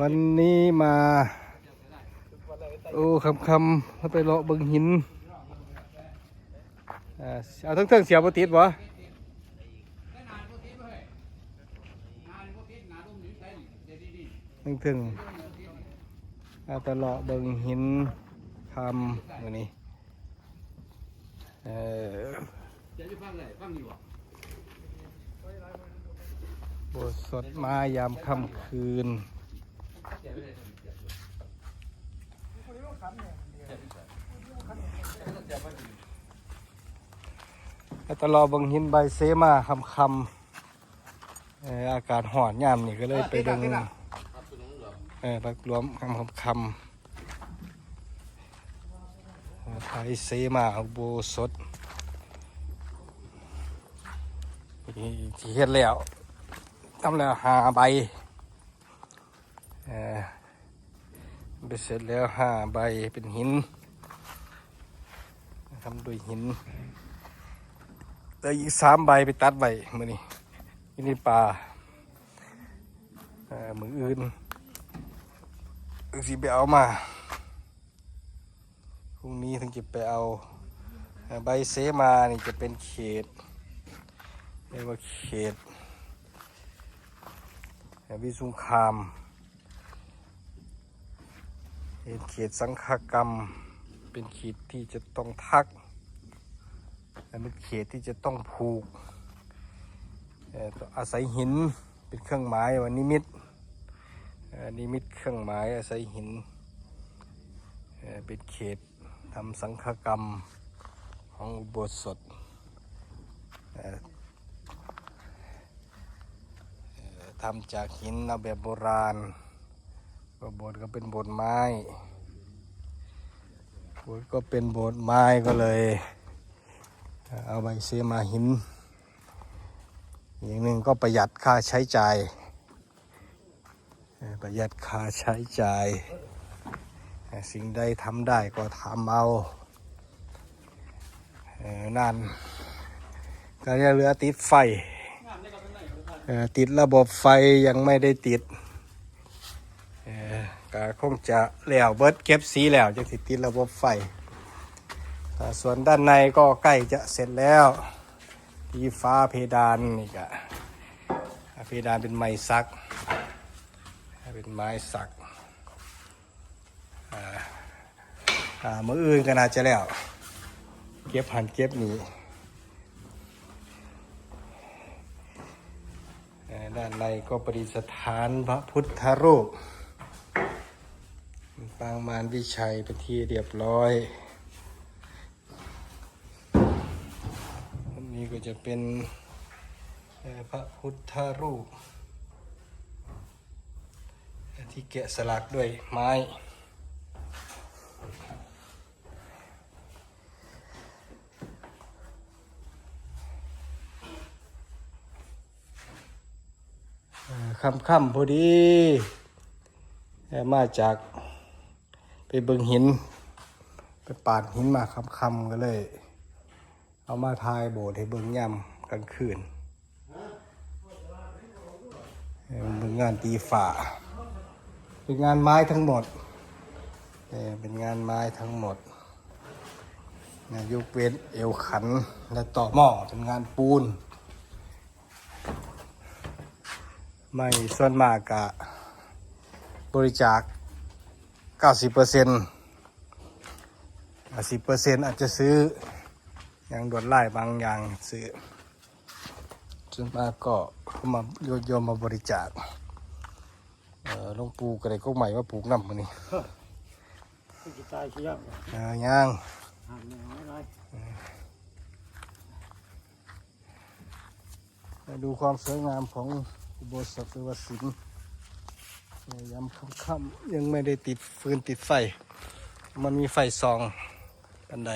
วันนี้มาโอ้คำคำแล้วไปเลาะบิงหินอ่าเอาทั้งเทิงเสียบติดวะทั้งเทิงเอาไปเลาะบิงหินคำมือนี้เออจะฟังเลยฟังอยู่บ่ บสดมายามค่ำคืน แล้วตลอบางหินใบเซมาคำคำเอ่ออากาศหอนยามนี่ก็เลยไปดึงเออปักหลวมคำคำคำไทยเซมาอุโบสถที่เฮ็ดแล้ว ทำแล้วหาใบเออไปเสร็จแล้วห้าใบเป็นหินทำด้วยหินแต่อีกสามใบไปตัดใบมือนี่นี่นี่ปลามืออื่นสิไปเอามาพรุ่งนี้ถึงจะไปเอาใบเสมานี่จะเป็นเขตเรียกว่าเขต วิสุงคามเป็นเขตสังฆกรรม เป็นเขตที่จะต้องทัก และเป็นเขตที่จะต้องผูกอาศัยหินเป็นเครื่องหมายว่านิมิตนิมิตเครื่องหมายอาศัยหินเป็นเขตทำสังฆกรรมของอุโบสถเอ่อเอ่อ ทำจากหินเอาแบบโบราณ ก็โบสถ์ก็เป็นโบสถ์ไม้โบสถ์ก็เป็นโบสถ์ไม้ก็เลย เอาใบเสมาหิน อย่างหนึ่งก็ประหยัดค่าใช้จ่ายประหยัดค่าใช้จ่าย สิ่งใดทำได้ก็ทำเอานั่นก็ยังเหลือติดไฟ ติดระบบไฟยังไม่ได้ติดก็คงจะแล้วเบิร์ดเก็บสีแล้วจะติดติดระบบไฟอ่ส่วนด้านในก็ใกล้จะเสร็จแล้วที่ฟ้าเพดานนี่ก็เพดานเป็นไม้สัก เป็นไม้สักอ่าอ่ามืออื่นก็น่าจะแล้ว เก็บหันเก็บหนีอ่าด้าน ในก็ปริสถานพระพุทธรูปปางมารวิชัยเป็นที่เรียบร้อยวันนี้ก็จะเป็นพระพุทธรูป ที่แกะสลักด้วยไม้ ค่ำๆพอดีเอ่อมาจากไปเบิงหิน ไปปาดหินมาค่ำๆก็เลย เอามาทายโบสถ์ให้เบิงย่ำกลางคืนเบิ่งานตีฝาเป็นงานไม้ทั้งหมดเป็นงานไม้ทั้งหมดงานยกเว้นเอวขันและต่อหม้อเป็นงานปูน ไม่ส่วนมากกะบริจาค 90%เปอร์เซ็นต์สิบเปอร์เซ็นต์อาจจะซื้ออย่างด่วนไล่บางอย่างซื้อส่วนมากก็เขามาโยโยมมาบริจาคเอ่อหลวงปู่ก็ได้ก็ใหม่มาปลูกน้ำมันนี่จะตายเชียวเออย่างหันไม่ไรมาดูความสวยงามของ อุโบสถหรือว่าศิลป์ยามค่ำๆยังไม่ได้ติดฟืนติดไฟ มันมีไฟซองอันใด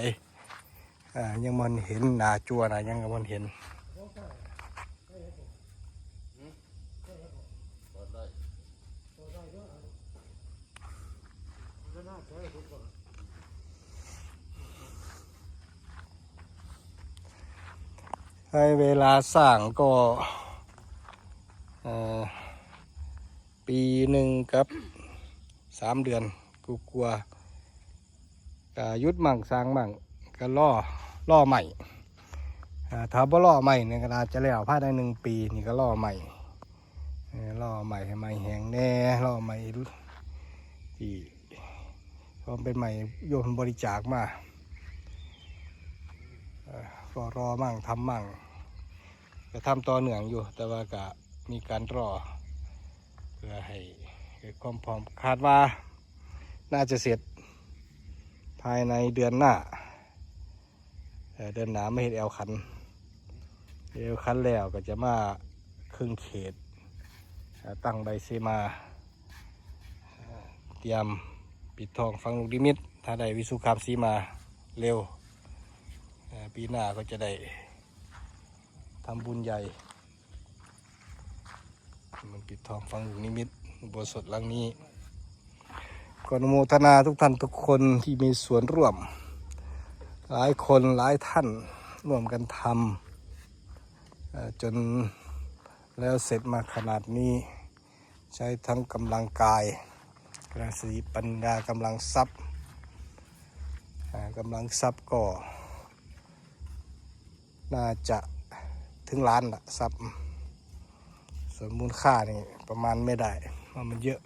อ่ายังมันเห็นหนาจัวนะยังมันเห็นให้เวลาสร้างก็ ปีหนึ่งกับสามเดือนกูกลัวก็หยุดมั่งสร้างมั่งก็ล่อล่อใหม่ถ้าบ่ล่อใหม่เนี่ยก็อาจจะแล้วภายในหนึ่งปีนี่ก็ล่อใหม่ล่อใหม่ให้ใหม่แหงแน่ล่อใหม่ที่พร้อมเป็นใหม่โยมบริจาคมาเอ่อก็รอมั่งทำมั่งจะทำต่อเนื่องอยู่แต่ว่าก็ มีการรอ เพื่อให้เกิดความพร้อมคาดว่าน่าจะเสร็จภายในเดือนหน้าเดือนหนาไม่เห็นแอลคันเอลคันแล้วก็จะมาครึ่งเขต ตั้งใบเซมา เตรียมปิดทองฟังลูกดิมิต ถ้าได้วิสุคามสีมาเร็ว ปีหน้าก็จะได้ทำบุญใหญ่ ปิดทองฟังลูกนิมิตอุโบสถหลังนี้กอนโมทนาทุกท่านทุกคนที่มีส่วนร่วม หลายคนหลายท่านร่วมกันทำจนแล้วเสร็จมาขนาดนี้ ใช้ทั้งกำลังกายกำลังสติปัญญากำลังทรัพย์กำลังทรัพย์ก็ น่าจะถึงล้านละทรัพย์ ส่วนมูลค่านี่ประมาณไม่ได้เพรามันเยอะ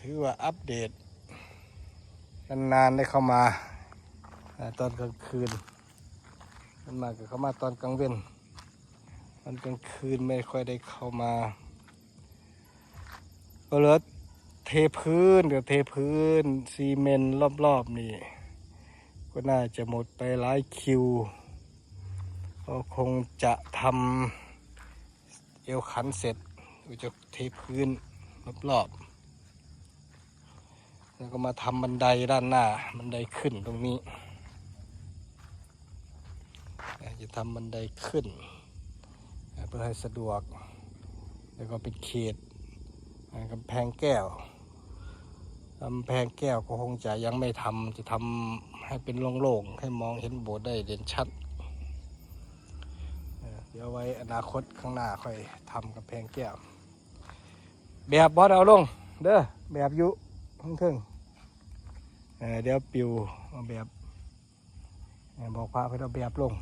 ถือว่าอัปเดตนานๆได้เข้ามาตอนกลางคืนมันมาก็เข้ามาตอนกลางเว้นตอนกลางคืนไม่ค่อยได้เข้ามาก็เลือเทพื้นเดี๋ยวเทพื้นซีเมนต์รอบๆนี่ ก็น่าจะหมดไปหลายคิว ก็คงจะทำเอวขันเสร็จก็จะเทพื้นรอบๆแล้วก็มาทำบันไดด้านหน้า บันไดขึ้นตรงนี้ จะทำบันไดขึ้น เพื่อให้สะดวก แล้วก็เป็นเขตกำแพงแก้ว กำแพงแก้วก็คงจะยังไม่ทำจะทำให้เป็นโล่งๆให้มองเห็นโบสถ์ได้เด่นชัด เดี๋ยวไว้อนาคตข้างหน้าค่อยทำกำแพงแก้ว แบบบอสเอาลง เด้อแบบยุข้างเทิงเออเดี๋ยวปิวเอาแบบบอกพระให้เอาแบบลง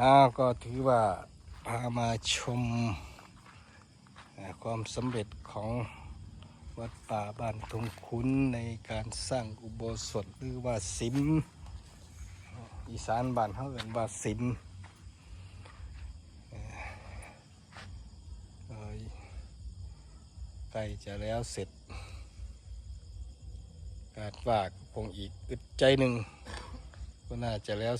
อ้าวก็ถือว่า พามาชมความสำเร็จของวัดป่าบ้านทงคุ้นในการสร้างอุโบสถหรือว่าสิม อีสานบ้านเขาเรียกว่าสิมใกล้จะแล้วเสร็จคาดว่าก็คงอีกอึดใจหนึ่งก็น่าจะแล้ว